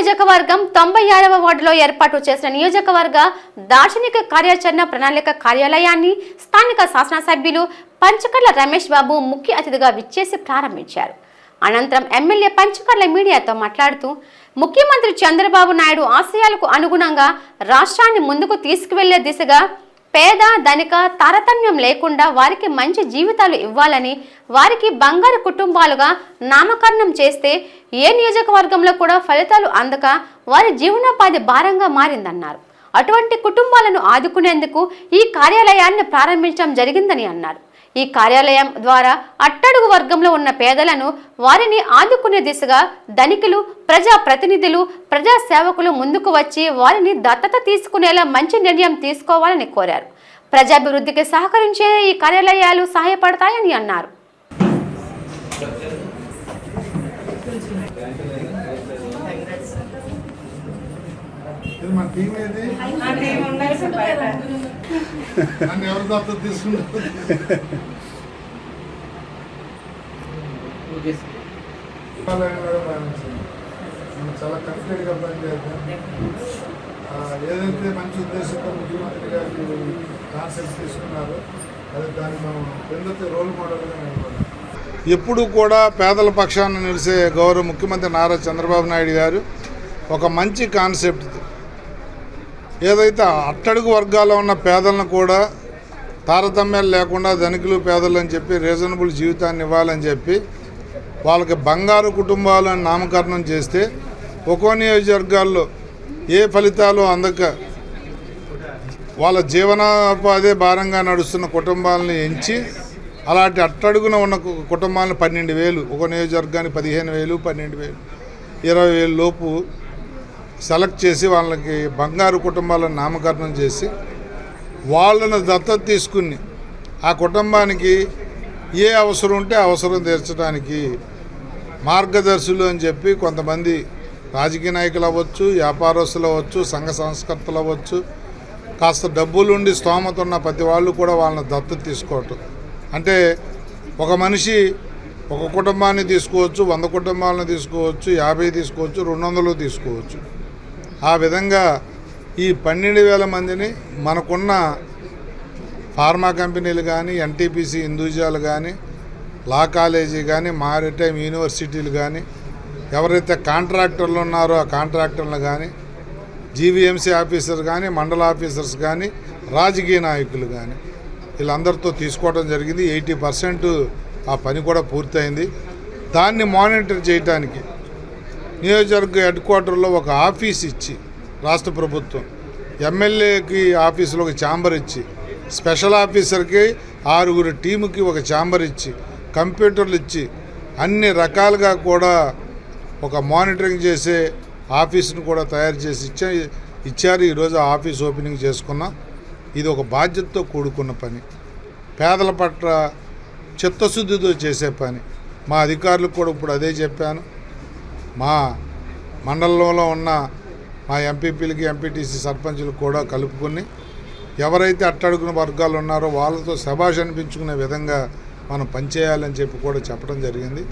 నియోజకవర్గం తొంభై ఆరవ వార్డులో ఏర్పాటు చేసిన నియోజకవర్గ దార్శనిక కార్యాచరణ ప్రణాళిక కార్యాలయాన్ని స్థానిక శాసనసభ్యులు పంచకర్ల రమేష్ బాబు ముఖ్య అతిథిగా విచ్చేసి ప్రారంభించారు. అనంతరం ఎమ్మెల్యే పంచకర్ల మీడియాతో మాట్లాడుతూ ముఖ్యమంత్రి చంద్రబాబు నాయుడు ఆశయాలకు అనుగుణంగా రాష్ట్రాన్ని ముందుకు తీసుకువెళ్ళే దిశగా పేద ధనిక తారతమ్యం లేకుండా వారికి మంచి జీవితాలు ఇవ్వాలని వారికి బంగారు కుటుంబాలుగా నామకరణం చేస్తే ఏ నియోజకవర్గంలో కూడా ఫలితాలు అందక వారి జీవనోపాధి భారంగా మారిందన్నారు. అటువంటి కుటుంబాలను ఆదుకునేందుకు ఈ కార్యాలయాన్ని ప్రారంభించడం జరిగిందని అన్నారు. ఈ కార్యాలయం ద్వారా అట్టడుగు వర్గంలో ఉన్న పేదలను వారిని ఆదుకునే దిశగా ధనికులు ప్రజా ప్రతినిధులు ప్రజా సేవకులు ముందుకు వచ్చి వారిని దత్తత తీసుకునేలా మంచి నిర్ణయం తీసుకోవాలని కోరారు. ప్రజాభివృద్ధికి సహకరించే ఈ కార్యాలయాలు సహాయపడతాయని అన్నారు. ఇది మన టీం ఏది? నన్ను ఎవరు. మనం చాలా పనిచేద్దాం ఆ, ఏదైతే మంచి ఉద్దేశంతో ముఖ్యమంత్రి గారు కాన్సెప్ట్ తీసుకున్నారో అది దాన్ని మనం ఎందుకు రోల్ మోడల్గా నిలబడాలి? ఎప్పుడు కూడా పేదల పక్షాన నిలిసే గౌరవ ముఖ్యమంత్రి నారా చంద్రబాబు నాయుడు గారు ఒక మంచి కాన్సెప్ట్ ఏదైతే అట్టడుగు వర్గాల్లో ఉన్న పేదలను కూడా తారతమ్యాలు లేకుండా ధనికులు పేదలు అని చెప్పి రీజనబుల్ జీవితాన్ని ఇవ్వాలని చెప్పి వాళ్ళకి బంగారు కుటుంబాలను నామకరణం చేస్తే ఒక్కో నియోజకవర్గాల్లో ఏ ఫలితాలు అందక వాళ్ళ జీవనోపాధి భారంగా నడుస్తున్న కుటుంబాలను ఎంచి అలాంటి అట్టడుగున ఉన్న కు- కుటుంబాలను పన్నెండు వేలు ఒక నియోజకవర్గానికి పదిహేను వేలు పన్నెండు వేలు ఇరవై వేలు లోపు సెలెక్ట్ చేసి వాళ్ళకి బంగారు కుటుంబాలను నామకరణం చేసి వాళ్ళను దత్తత తీసుకుని ఆ కుటుంబానికి ఏ అవసరం ఉంటే అవసరం తీర్చడానికి మార్గదర్శులు అని చెప్పి కొంతమంది రాజకీయ నాయకులు అవ్వచ్చు వ్యాపారస్తులు అవ్వచ్చు సంఘ సంస్కర్తలు అవ్వచ్చు కాస్త డబ్బులుండి స్తోమత ఉన్న ప్రతి వాళ్ళు కూడా వాళ్ళని దత్తత తీసుకోవటం. అంటే ఒక మనిషి ఒక కుటుంబాన్ని తీసుకోవచ్చు వంద కుటుంబాలను తీసుకోవచ్చు యాభై తీసుకోవచ్చు రెండు వందలు తీసుకోవచ్చు. ఆ విధంగా ఈ పన్నెండు వేల మందిని మనకున్న ఫార్మా కంపెనీలు కానీ ఎన్టీపీసీ హిందూజాలు కానీ లా కాలేజీ కానీ మారిటైమ్ యూనివర్సిటీలు కానీ ఎవరైతే కాంట్రాక్టర్లు ఉన్నారో ఆ కాంట్రాక్టర్లు కానీ జీవీఎంసీ ఆఫీసర్ కానీ మండల ఆఫీసర్స్ కానీ రాజకీయ నాయకులు కానీ వీళ్ళందరితో తీసుకోవడం జరిగింది. ఎయిటీ పర్సెంట్ ఆ పని కూడా పూర్తయింది. దాన్ని మానిటర్ చేయడానికి నియోజకవర్గ హెడ్ క్వార్టర్లో ఒక ఆఫీస్ ఇచ్చి రాష్ట్ర ప్రభుత్వం ఎమ్మెల్యేకి ఆఫీసులో ఒక ఛాంబర్ ఇచ్చి స్పెషల్ ఆఫీసర్కి ఆరుగురు టీముకి ఒక ఛాంబర్ ఇచ్చి కంప్యూటర్లు ఇచ్చి అన్ని రకాలుగా కూడా ఒక మానిటరింగ్ చేసే ఆఫీసును కూడా తయారు చేసి ఇచ్చా ఇచ్చారు. ఈరోజు ఆఫీస్ ఓపెనింగ్ చేసుకున్నాం. ఇది ఒక బాధ్యతతో కూడుకున్న పని. పేదల పట్ల చిత్తశుద్ధితో చేసే పని. మా అధికారులకు కూడా ఇప్పుడు అదే చెప్పాను. మా మండలంలో ఉన్న మా ఎంపీపీలకి ఎంపీటీసీ సర్పంచులకు కూడా కలుపుకొని ఎవరైతే అట్టడుగున వర్గాలు ఉన్నారో వాళ్ళతో శభాష్ అనిపించుకునే విధంగా మనం పనిచేయాలని చెప్పి కూడా చెప్పడం జరిగింది.